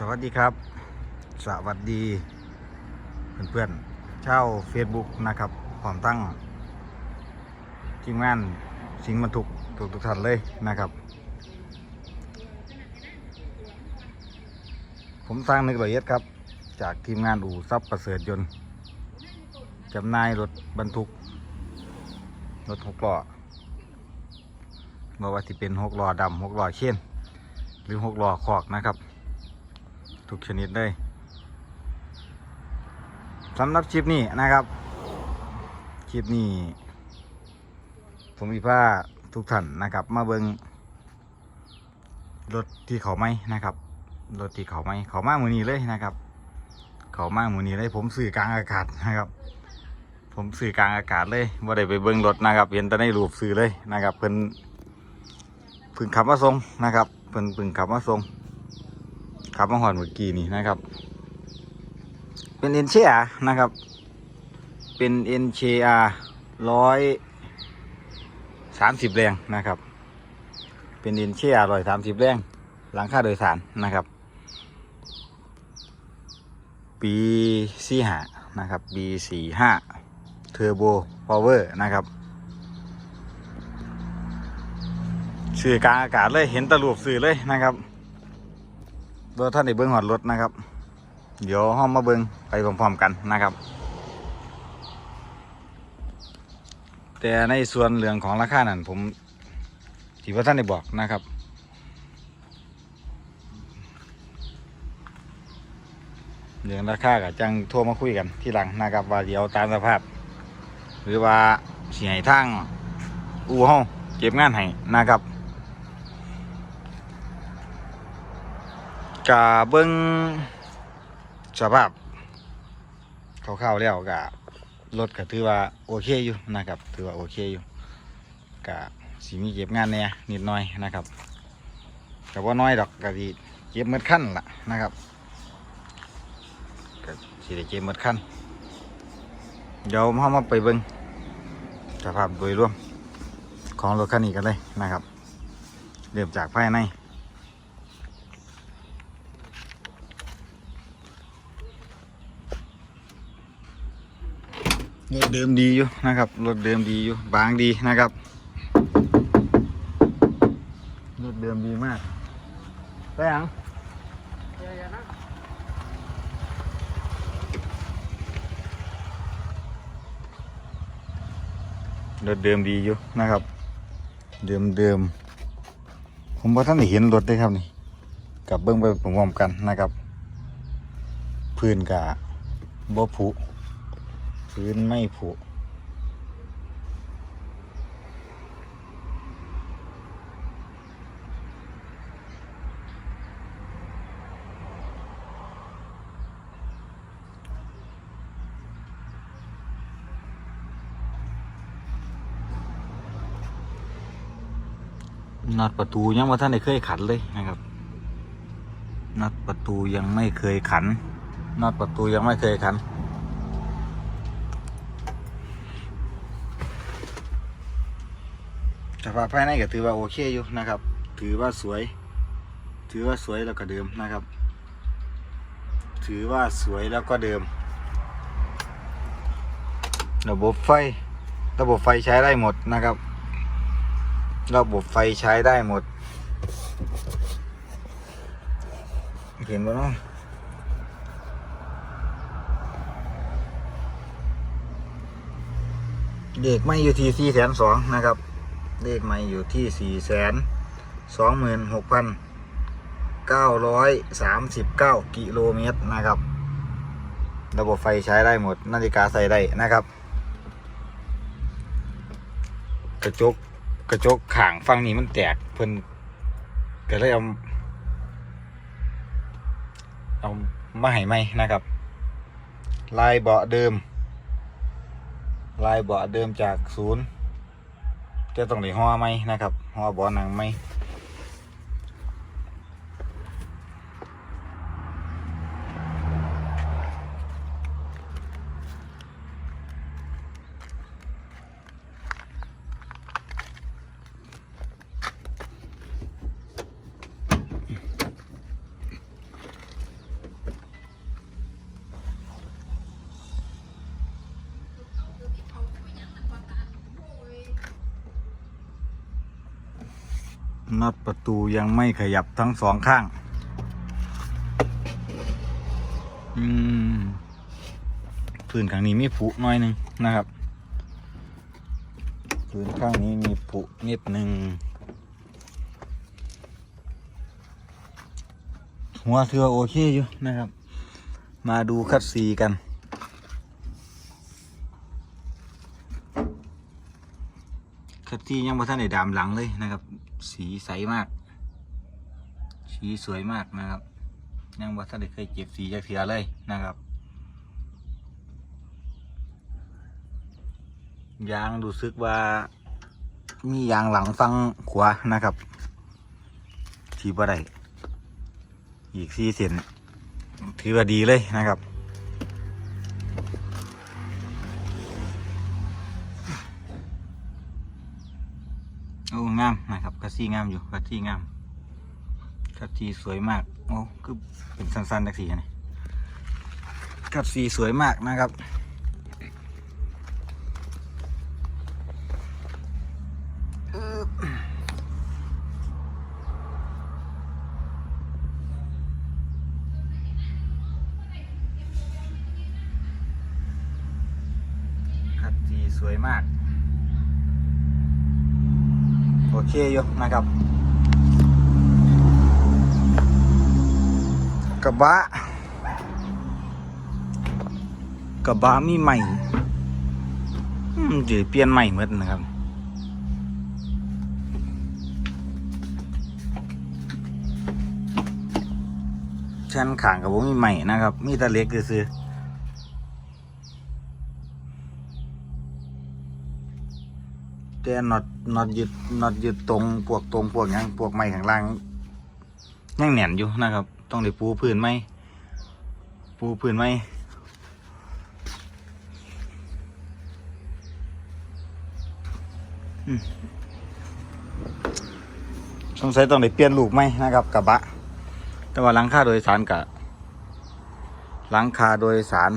สวัสดีครับ สวัสดีเพื่อนๆเช่า Facebook นะครับพร้อมตั้งทีมงานสิงบรรทุกทุกทุกท่านเลยนะครับ ผมสร้างนึกละเอียดครับ จากทีมงานอู่ซับประเสริฐยนต์จำนายรถบรรทุก รถหกล้อบอกว่าที่เป็นหกล้อดำหกล้อเช่น หรือหกล้อขอกนะครับ ทุกชนิดเลยสำหรับคลิปนี้นะครับ คลิปนี้ ผมมีผ้าทุกท่านนะครับ มาเบิงรถที่เขาไม่นะครับ รถที่เขาไม่เขามากมือนี้เลยนะครับ เขามากมือนี้เลยผมสื่อกลางอากาศนะครับ ผมสื่อกลางอากาศเลยว่าได้ไปเบิ้งรถนะครับเห็นแต่ในรูปสื่อเลยนะครับเพิ่นพิ่งขับมาส่งนะครับเพิ่นพิ่งขับมาส่ง ขับมาหอนเมื่อกี้นี่นะครับ เป็นเอ็นเชียนะครับ เป็นเอ็นเชียร้อยสามสิบแรงนะครับ เป็นเอ็นเชียร้อยสามสิบแรง หลังค่าโดยสารนะครับ ปีสี่ห้านะครับ B สี่ห้าเทอร์โบพาวเวอร์นะครับสื่อกลางอากาศเลยเห็นตะลูปสื่อเลยนะครับ ตัวท่านได้เบิ้งหอดรถนะครับ เดี๋ยวห้องมาเบิ้งไปพร้อมๆกันนะครับ แต่ในส่วนเรื่องของราคานั้นผมที่ว่าท่านได้บอกนะครับเรื่องราคากับจังโทรมาคุยกันที่หลังนะครับ ว่าเดี๋ยวตามสภาพ หรือว่าสิให้ทางอู่ห้องเก็บงานให้นะครับ กะเบิ้งสภาพคร่าวๆแล้วกะรถก็ถือว่าโอเคอยู่นะครับ ถือว่าโอเคอยู่กะสีมีเก็บงานเนี่ยนิดหน่อยนะครับกับว่าน้อยดอกกะดีเก็บหมดขั้นละนะครับก็สีได้เก็บหมดขั้นเดี๋ยวเรามาไปเบิ้งสภาพโดยรวมของรถคันนี้กันเลยนะครับ เริ่มจากภายใน รถเดิมดีอยู่นะครับรถเดิมดีอยู่บางดีนะครับรถเดิมดีมากไปยังรถเดิมดีอยู่นะครับ เดิมเดิมผมว่าท่านเห็นรถได้ครับนี่กับเบิ้งไปพร้อมกันนะครับ พื้นกะบ่ผุ พื้นไม่ผุน็อตประตูยังว่าท่านได้เคยขันเลยนะครับน็อตประตูยังไม่เคยขันน็อตประตูยังไม่เคยขัน ภาพภายในก็ถือว่าโอเคอยู่นะครับ ถือว่าสวย ถือว่าสวยแล้วก็เดิมนะครับ ถือว่าสวยแล้วก็เดิม ระบบไฟ ระบบไฟใช้ได้หมดนะครับ ระบบไฟใช้ได้หมด เห็นบ่เนาะเด็กไม่อยู่ที่สี่แสนสองนะครับ เลขใหม่อยู่ที่สี่แสนสองหมื่นหกพันเก้าร้อยสามสิบเก้ากิโลเมตรนะครับ ระบบไฟใช้ได้หมด นาฬิกาใส่ได้นะครับ กระจกกระจกข่างฟังนี้มันแตกเพิ่นก็เลยเอาเอามาให้ไหมนะครับ ลายเบาะเดิม ลายเบาะเดิมจากศูนย์ จะต้องได้ห่อไหมนะครับห่อบอหนังไหม น็อตประตูยังไม่ขยับทั้งสองข้าง อืมพื้นข้างนี้มีผุน่อยหนึ่งนะครับพื้นข้างนี้มีผุนิดหนึ่งหัวถือโอเคอยู่นะครับ มาดูคัดซีกัน คัดที่ยังบ่ทันได้ดามหลังเลยนะครับ สีใสมาก สีสวยมากนะครับ ยังบ่ทันได้เคยเก็บสีจากเถือเลยนะครับ ยางรู้สึกว่า มียางหลังฟังขวานะครับ ที่บ่ได้อีกสี่เซนถือว่าดีเลยนะครับ โอ้งามนะครับคัสซี่งามอยู่คัสซี่งามคัสซี่สวยมากโอ้คือเป็นสั้นๆจักสีนี่คัสซี่สวยมากนะครับคัสซี่สวยมาก อเคอยู่นะครับกระบะกระบะมีใหม่มเดี๋ยวเปลี่ยนใหม่หมดนะครับชั้นขางกับผมมีใหม่นะครับ มีตะเล็กซื้อ แต่น็อตน็อตยึดน็อตยึดตรงพวกตรงพวกยังพวกไม้ข้างล่างยังแหน่นอยู่นะครับ ต้องได้ปูพื้นไหมปูพื้นไหมอืมสงสัยต้องได้เปลี่ยนลูกไหมนะครับกระบะ แต่ว่าหลังคาโดยสารกับหลังคาโดยสาร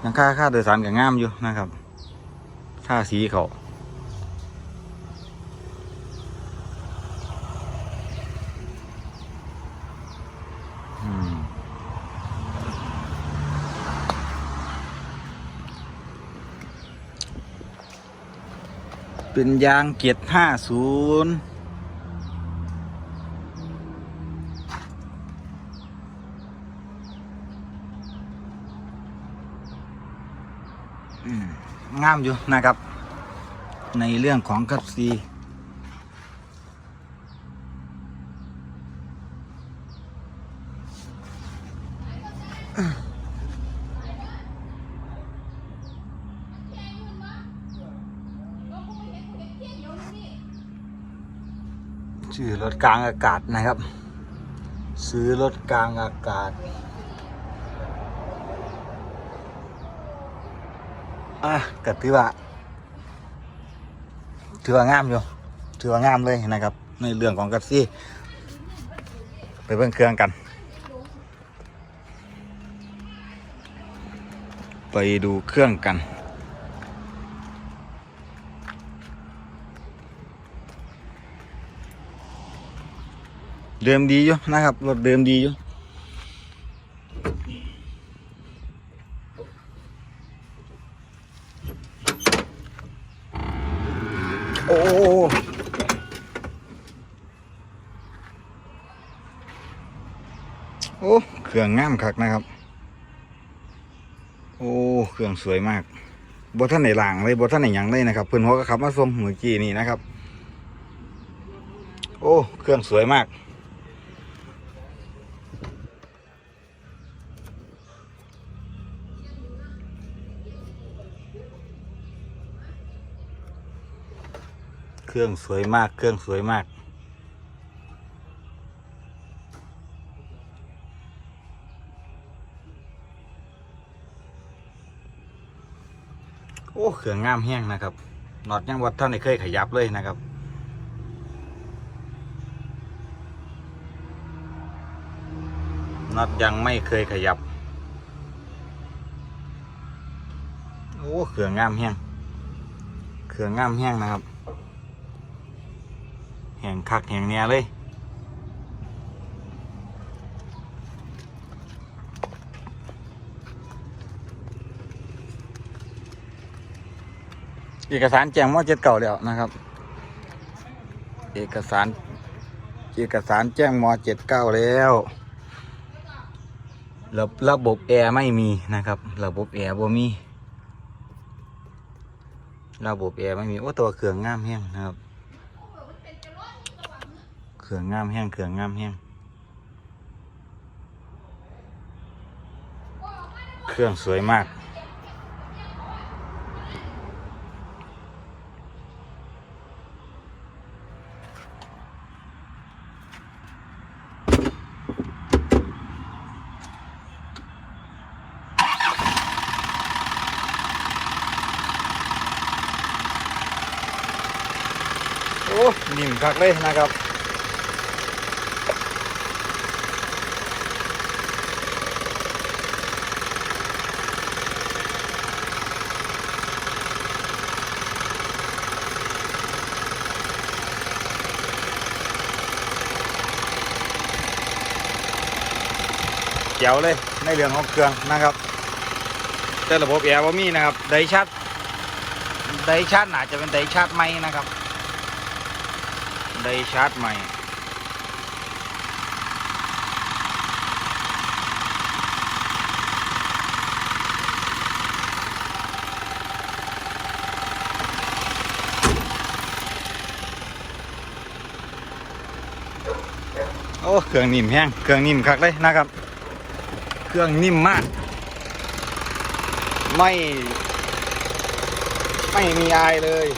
หลังคาค่าโดยสารกับงามอยู่นะครับ ค่าสีเขาเป็นยางเกียรติห้าศูนย์อืม งามอยู่นะครับ ในเรื่องของคัตซีชื่อรถกลางอากาศนะครับ ซื้อรถกลางอากาศ อะก็ถือว่าถือว่างามอยู่ถือว่างามเลยนะครับ ในเรื่องของกัตซี่ไปเบิ่งเครื่องกัน ไปดูเครื่องกันเดิมดีอยู่นะครับรถเดิมดีอยู่ โอ้ โอ้ เค รื่องงามคักนะครับ โอ้เครื่องสวยมากบท่านไหนหล่างเลยบท่านไหนยังเลยนะครับเพื่อนหัวก็ขับมาส่งเมื่อกี้นี่นะครับ โอ้เครื่องสวยมากเครื่องสวยมาก เครื่องสวยมาก อ้เครื่องงามแห้งนะครับน็อตยังวัดท่านได้เคยขยับเลยนะครับน็อตยังไม่เคยขยับ โอ้เครื่องงามแห้งเครื่องงามแห้งนะครับ แห่งคักแห่งเนี้ยเลย เอกสารแจ้งว่าเจ็ดเก่าแล้วนะครับ เอกสาร เอกสารแจ้งมเจ็ดเก้าแล้วระระบบแอร์ไม่มีนะครับ ระบบแอร์บ่มีระบบแอร์ไม่มีโอ้ตัวเครื่องงามแห้งนะครับ เครื่องงามแห้งเครื่องงามแห้งเครื่องสวยมาก โอ้นิ่มคัก เลยนะครับเจ๋วเลยในเรื่องของเครื่องนะครับ แต่ระบบแอร์ว่ามีนะครับไดชัดไดชาร์จน่าจะเป็นไดชาร์จใหม่นะครับ ไดชาร์จใหม่ โอ้เครื่องนิ่มแห้งเครื่องนิ่มคักเลยนะครับ เครื่องนิ่มมาก ไม่ ไม่มีอายเลย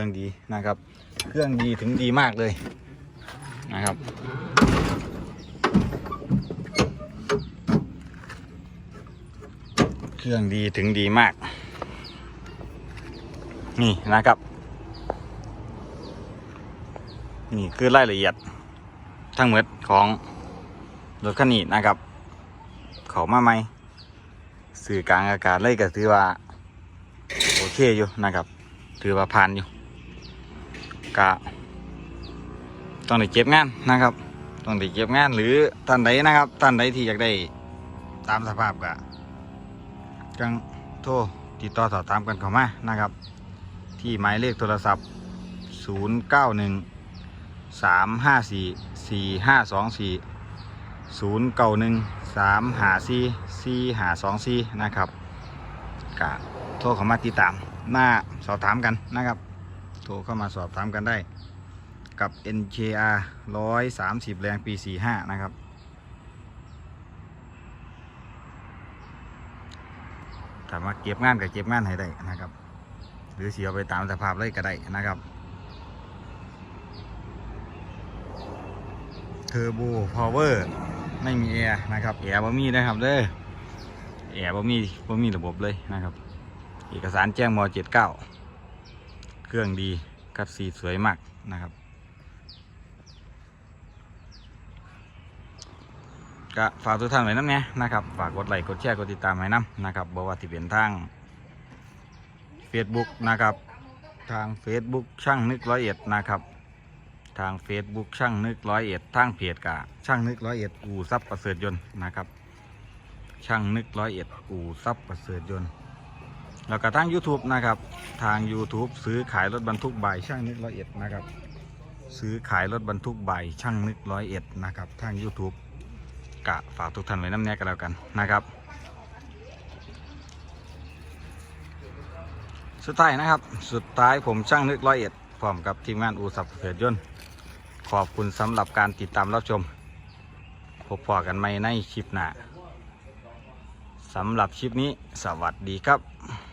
รื่องดีนะครับ เครื่องดีถึงดีมากเลยนะครับ เครื่องดีถึงดีมาก นี่นะครับ นี่คือรายละเอียดทั้งหมดของรถคันนี้นะครับ เขามาไหมสื่อกลางอากาศเลยก็ถือว่า โอเคอยู่นะครับ ถือว่าผ่านอยู่ กะต้องได้เก็บงานนะครับ ต้องได้เก็บงานหรือท่านใดนะครับท่านใดที่อยากได้ตามสภาพกะจังโทรติดต่อสอบถามกันเข้ามานะครับ ที่หมายเลขโทรศัพท์ 0 9 1 3 5 4 4 5 2 4 0 9 1 3 5 4 4 5 2 4นะครับกะโทรเข้ามาติดตามมาสอบถามกันนะครับ โทรเข้ามาสอบถามกันได้ กับ NKR 130 แรงปี 45 นะครับ ถามว่าเก็บงานกับเก็บงานให้ได้นะครับ หรือเสียไปตามสภาพเลยก็ได้นะครับ เทอร์โบพาวเวอร์ไม่มีแอร์นะครับ แอร์บ่มีนะครับเด้อแอร์บ่มีบ่มีระบบเลยนะครับ เอกสารแจ้งม 79 เครื่องดีคัดซีสวยมากนะครับก็ฝากทุกท่านไว้น้ำเนี้ยนะครับ ฝากกดไลค์กดแชร์กดติดตามไว้น้ำนะครับบอกว่าที่เป็นทาง Facebook นะครับ ทาง Facebook ช่างนึกร้อยเอ็ดนะครับ ทาง Facebook ช่างนึกร้อยเอ็ดทางเพจกะช่างนึกร้อยเอ็ดอู่ซับประเสริฐยนต์นะครับ ช่างนึกร้อยเอ็ดอู่ซับประเสริฐยนต์ แล้วก็ทาง YouTube นะครับ ทาง YouTube ซื้อขายรถบรรทุกใบช่างนึกร้อยเอ็ดนะครับ ซื้อขายรถบรรทุกใบช่างนึกร้อยเอ็ดนะครับ ทาง YouTube กะฝากทุกท่านไว้น้ำแน่กันแล้วกันนะครับ สุดท้ายนะครับ สุดท้ายผมช่างนึกร้อยเอ็ดพร้อมกับทีมงานอูสับเสือยนต์ขอบคุณสำหรับการติดตามรับชม พบพอกันใหม่ในคลิปหน้าสำหรับคลิปนี้สวัสดีครับ